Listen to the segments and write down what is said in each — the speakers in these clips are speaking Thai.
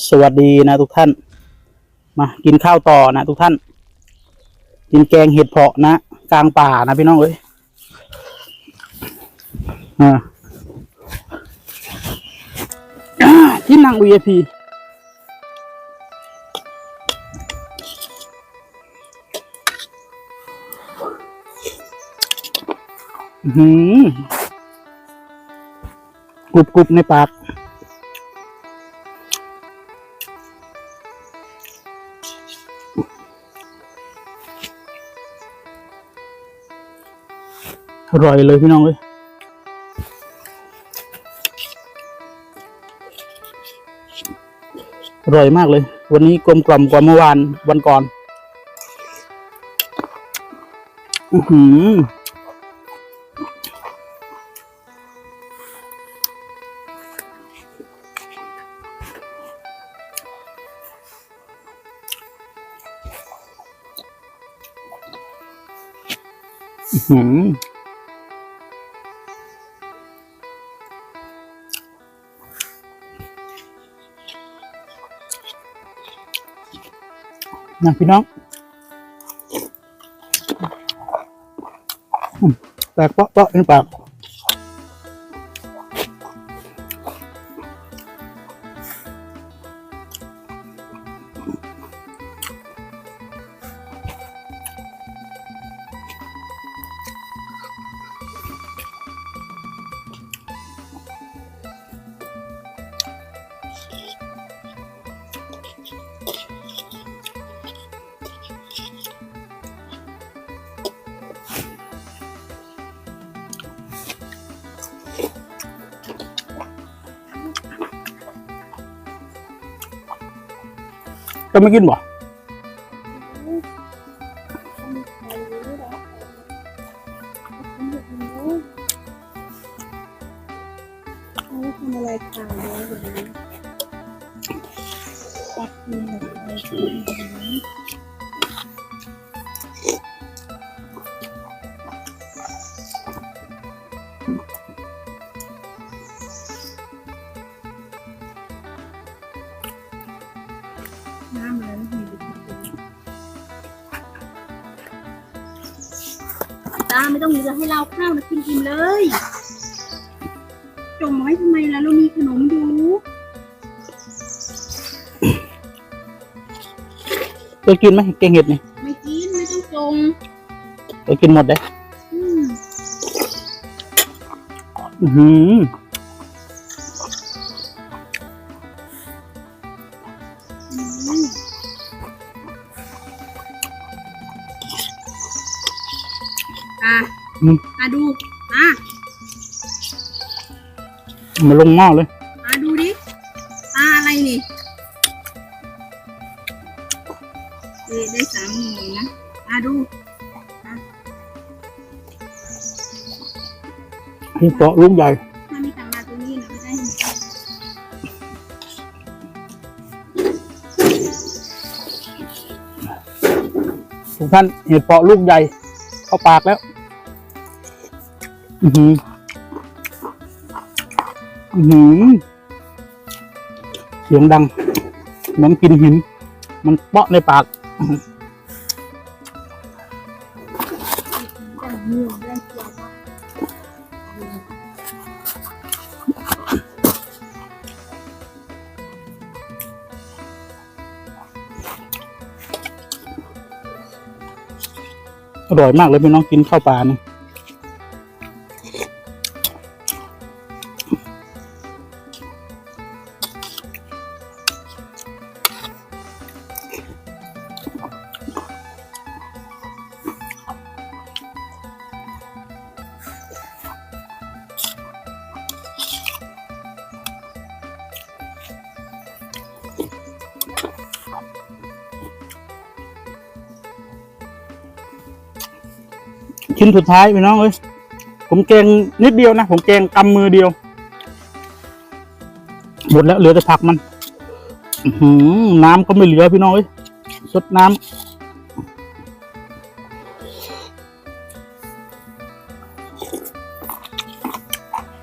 สวัสดีนะทุกท่าน มากินข้าวต่อนะทุกท่าน กินแกงเห็ดเผาะนะกลางป่านะพี่น้องเอ้ยอ่าที่นั่ง VIP อื้อหือกรุบกรุบในปาก อร่อยเลยพี่น้องเอ้ยอร่อยมากเลย วันนี้กลมกล่อมกว่าเมื่อวานวันก่อนอือหืออื้อหื นะพี่น้องแตกเปาะเปาะในปาก จะไม่กินบ่ รไม่มีไปกินตาไม่ต้องมีจะให้เราข้าวนะกินกินเลยจงไว้ทำไมล่ะเรามีขนมอยู่จะกินไหมแกงเห็ดนี่ไม่กินไม่ต้องจงจะกินหมดเลยอืม อือหืออืม อะอืม อะดู อะ มาลงหม้อเลยอะดูดิอะอะไรนี่เอ๊ะได้สามหน่วยนะอะดูให้เปาะลูกใหญ่ ท่านเห็ดเปาะลูกใหญ่ เข้าปากแล้ว อือหือ อือหือ เสียงดังเหมือนกินหิน มันเปาะในปาก อร่อยมากเลยพี่น้องกินข้าวปลานี่ ชิ้นสุดท้ายพี่น้องเอ้ยผมแกงนิดเดียวนะ ผมแกงกำมือเดียว หมดแล้วเหลือแต่ผักมันหืน้ำก็ไม่เหลือพี่น้องเอ้ยสดน้ำ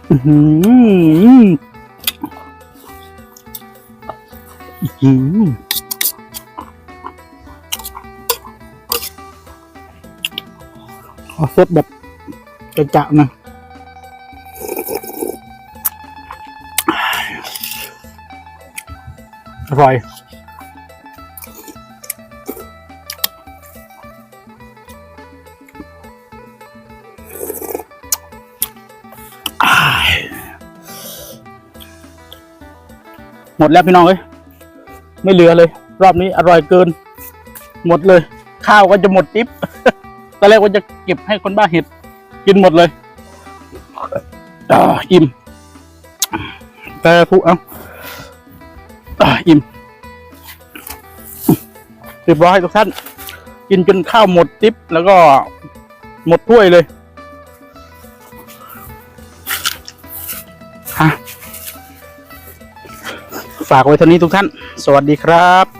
อื้อหืออืม ขอสดแบบจะๆนะอร่อยหมดแล้วพี่น้องเอ้ยไม่เหลือเลย รอบนี้อร่อยเกิน หมดเลย ข้าวก็จะหมดติ๊บ ตอนแรกว่าจะเก็บให้คนบ้าเห็ด กินหมดเลยอิ่มแต่ผู้เอาอ่าอิ่มเรียบร้อยทุกท่าน กินจนข้าวหมดติ๊บแล้วก็หมดถ้วยเลยฮะฝากไว้เท่านี้ทุกท่าน สวัสดีครับ